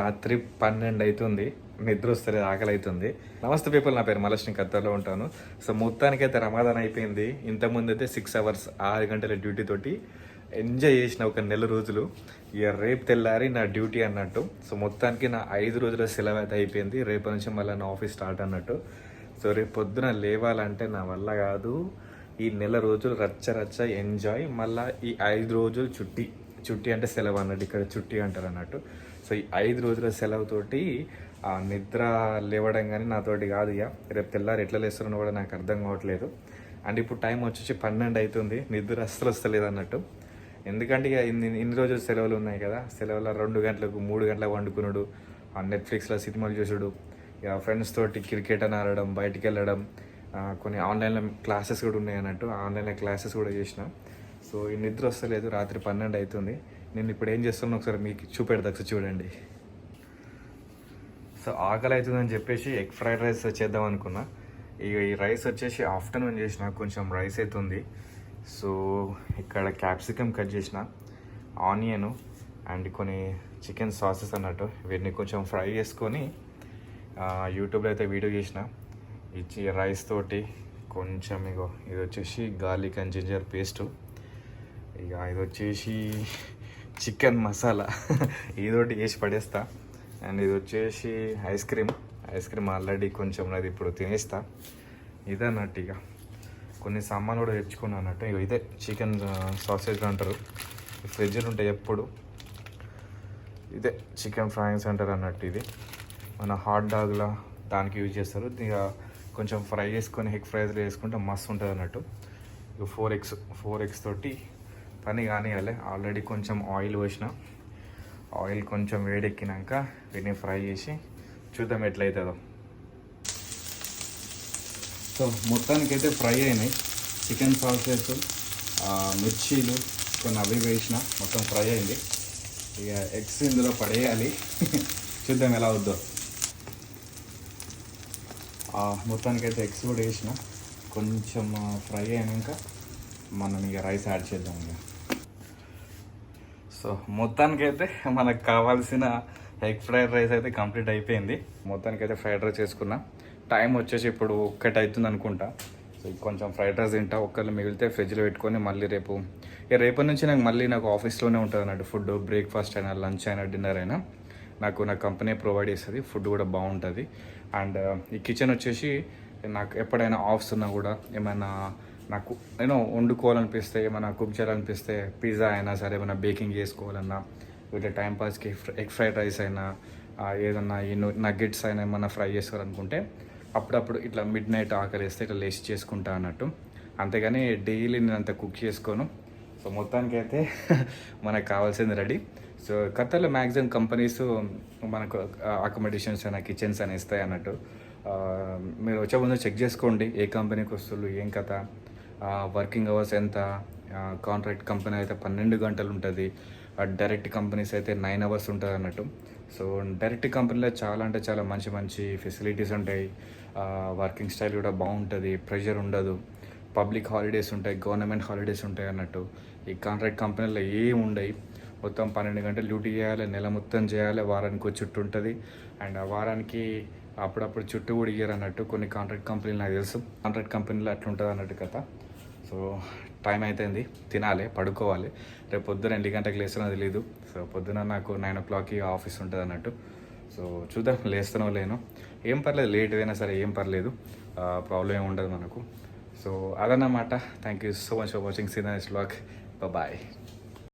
రాత్రి పన్నెండు అవుతుంది నిద్ర వస్తలేదు ఆకలి అవుతుంది నమస్తే పీపుల్ నా పేరు మలక్ష్మి కత్తర్లో ఉంటాను. సో మొత్తానికైతే రమాదాన్ అయిపోయింది. ఇంతకుముందు అయితే సిక్స్ అవర్స్ ఆరు గంటల డ్యూటీ తోటి ఎంజాయ్ చేసిన ఒక నెల రోజులు. ఇక రేపు తెల్లారి నా డ్యూటీ అన్నట్టు. సో మొత్తానికి నా ఐదు రోజుల సెలవు అయితే అయిపోయింది. రేపు నుంచి మళ్ళీ నా ఆఫీస్ స్టార్ట్ అన్నట్టు. సో రేపు పొద్దున లేవాలంటే నా వల్ల కాదు. ఈ నెల రోజులు రచ్చ రచ్చ ఎంజాయ్ మళ్ళీ ఈ ఐదు రోజులు చుట్టి. చుట్టి అంటే సెలవు అన్నట్టు ఇక్కడ చుట్టి అంటారు అన్నట్టు. సో ఈ ఐదు రోజుల సెలవుతోటి ఆ నిద్ర లేవడం కానీ నాతోటి కాదు ఇక రేపు తెల్లారు ఎట్లా లేస్తున్నానో కూడా నాకు అర్థం కావట్లేదు. అండ్ ఇప్పుడు టైం వచ్చేసి పన్నెండు అవుతుంది నిద్ర అస్సలు వస్తలేదు అన్నట్టు. ఎందుకంటే ఇక ఇన్ని ఇన్ని రోజులు సెలవులు ఉన్నాయి కదా. సెలవుల రెండు గంటలకు మూడు గంటలకు వండుకున్నాడు ఆ నెట్ఫ్లిక్స్లో సినిమాలు చూసుడు. ఇక ఫ్రెండ్స్ తోటి క్రికెట్ అని ఆడడం బయటికి వెళ్ళడం కొన్ని ఆన్లైన్లో క్లాసెస్ కూడా ఉన్నాయి అన్నట్టు. ఆన్లైన్లో క్లాసెస్ కూడా చేసిన. సో ఈ నిద్ర వస్తలేదు. రాత్రి పన్నెండు అవుతుంది నేను ఇప్పుడు ఏం చేస్తున్నాను ఒకసారి మీకు చూపెడతా ఒకసారి చూడండి. సో ఆకలి అవుతుందని చెప్పేసి ఎగ్ ఫ్రైడ్ రైస్ చేద్దాం అనుకున్నా. ఇక ఈ రైస్ వచ్చేసి ఆఫ్టర్నూన్ చేసిన కొంచెం రైస్ అవుతుంది సో ఇక్కడ క్యాప్సికమ్ కట్ చేసిన ఆనియను అండ్ కొన్ని చికెన్ సాసెస్ అన్నట్టు వీటిని కొంచెం ఫ్రై చేసుకొని యూట్యూబ్లో అయితే వీడియో చేసిన. ఇచ్చి రైస్ తోటి కొంచెం ఇగో ఇది వచ్చేసి గార్లిక్ అండ్ జింజర్ పేస్టు. ఇక ఇది వచ్చేసి చికెన్ మసాలా. ఇదొకటి వేసి పడేస్తా. అండ్ ఇది వచ్చేసి ice cream. Ice cream already కొంచెం అది ఇప్పుడు తినేస్తా. అన్నట్టు ఇక. కొన్ని సామాన్లు కూడా తెచ్చుకున్నాను అన్నట్టు. ఇక ఇదే చికెన్ సాసేజ్ అంటారు. ఫ్రిడ్జ్లు ఉంటాయి ఎప్పుడు. ఇదే చికెన్ ఫ్రైస్ అంటారు అన్నట్టు ఇది. మన హాట్ డాగ్లా దానికి యూజ్ చేస్తారు. ఇక కొంచెం ఫ్రై చేసుకొని ఎగ్ ఫ్రైస్ వేసుకుంటే మస్తు ఉంటుంది అన్నట్టు. ఇక ఫోర్ ఎగ్స్ ఫోర్ ఎగ్స్ తోటి పని కానివ్వాలి ఆల్రెడీ కొంచెం ఆయిల్ పోసిన. ఆయిల్ కొంచెం వేడెక్కినాక వీటిని ఫ్రై చేసి చూద్దాం ఎట్లయితుందో. సో మొత్తానికైతే ఫ్రై అయినాయి. చికెన్ సాసెస్ మిర్చీలు కొన్ని అవి వేసిన. మొత్తం ఫ్రై అయింది. ఇక ఎగ్స్ ఇందులో పడేయాలి. చూద్దాం ఎలా అవుద్దో మొత్తానికైతే ఎగ్స్ కూడా వేసిన. కొంచెం ఫ్రై అయినాక మనం ఇక రైస్ యాడ్ చేద్దాం ఇక. సో మొత్తానికైతే మనకు కావాల్సిన ఎగ్ ఫ్రైడ్ రైస్ అయితే కంప్లీట్ అయిపోయింది. మొత్తానికైతే ఫ్రైడ్ రైస్ చేసుకున్నా. టైం వచ్చేసి ఇప్పుడు ఒక్కటి అవుతుంది అనుకుంటా. సో కొంచెం ఫ్రైడ్ రైస్ తింటా ఒక్కళ్ళు మిగిలితే ఫ్రిడ్జ్లో పెట్టుకొని మళ్ళీ రేపు ఇక రేపటి నుంచి నాకు మళ్ళీ నాకు ఆఫీస్లోనే ఉంటుంది అన్నట్టు ఫుడ్ బ్రేక్ఫాస్ట్ అయినా లంచ్ అయినా డిన్నర్ అయినా. నాకు నా కంపెనీ ప్రొవైడ్ చేస్తుంది ఫుడ్ కూడా బాగుంటుంది. అండ్ ఈ కిచెన్ వచ్చేసి నాకు ఎప్పుడైనా ఆఫ్స్ ఉన్నా కూడా ఏమైనా నాకు నేను వండుకోవాలనిపిస్తే ఏమైనా కుక్ చేయాలనిపిస్తే పిజ్జా అయినా సరే ఏమైనా బేకింగ్ చేసుకోవాలన్నా వీటి టైంపాస్కి ఎగ్ ఫ్రైడ్ రైస్ అయినా ఏదన్నా ఈ నగ్గెట్స్ అయినా ఏమైనా ఫ్రై చేసుకోవాలనుకుంటే అప్పుడప్పుడు ఇట్లా మిడ్ నైట్ ఆకలిస్తే ఇట్లా లేచి చేసుకుంటా అన్నట్టు. అంతేగాని డైలీ నేను అంత కుక్ చేసుకోను. సో మొత్తానికి అయితే మనకు కావాల్సింది రెడీ. సో కథలో మ్యాక్సిమం కంపెనీస్ మనకు అకామిడేషన్స్ అయినా కిచెన్స్ అని ఇస్తాయి అన్నట్టు. మీరు వచ్చే ముందు చెక్ చేసుకోండి ఏ కంపెనీకి వస్తువులు ఏం కథ. వర్కింగ్ అవర్స్ ఎంత? కాంట్రాక్ట్ కంపెనీ అయితే పన్నెండు గంటలు ఉంటుంది. డైరెక్ట్ కంపెనీస్ అయితే నైన్ అవర్స్ ఉంటుంది అన్నట్టు. సో డైరెక్ట్ కంపెనీలో చాలా అంటే చాలా మంచి మంచి ఫెసిలిటీస్ ఉంటాయి. వర్కింగ్ స్టైల్ కూడా బాగుంటుంది. ప్రెషర్ ఉండదు. పబ్లిక్ హాలిడేస్ ఉంటాయి. గవర్నమెంట్ హాలిడేస్ ఉంటాయి అన్నట్టు. ఈ కాంట్రాక్ట్ కంపెనీలో ఏం ఉండవు మొత్తం పన్నెండు గంటలు డ్యూటీ చేయాలి. నెల మొత్తం చేయాలి. వారానికి ఒక ఉంటుంది. అండ్ ఆ వారానికి అప్పుడప్పుడు చుట్టూ కూడా ఇయ్యరు అన్నట్టు కొన్ని కాంట్రాక్ట్ కంపెనీలు నాకు తెలుసు. కాంట్రాక్ట్ కంపెనీలు అట్లుంటుంది అన్నట్టు కథ. సో టైం అవుతుంది తినాలి పడుకోవాలి. రేపు పొద్దున ఎన్ని గంటలకు లేస్తున్నా తెలియదు సో పొద్దున నాకు నైన్ ఓ క్లాక్కి ఆఫీస్ ఉంటుంది అన్నట్టు. సో చూద్దాం. లేస్తున్నావు లేను. ఏం పర్లేదు. లేట్ అయినా సరే ఏం పర్లేదు. ప్రాబ్లం ఏమి ఉండదు మనకు. సో అదన్నమాట. Thank you so much for watching సీనస్ blog bye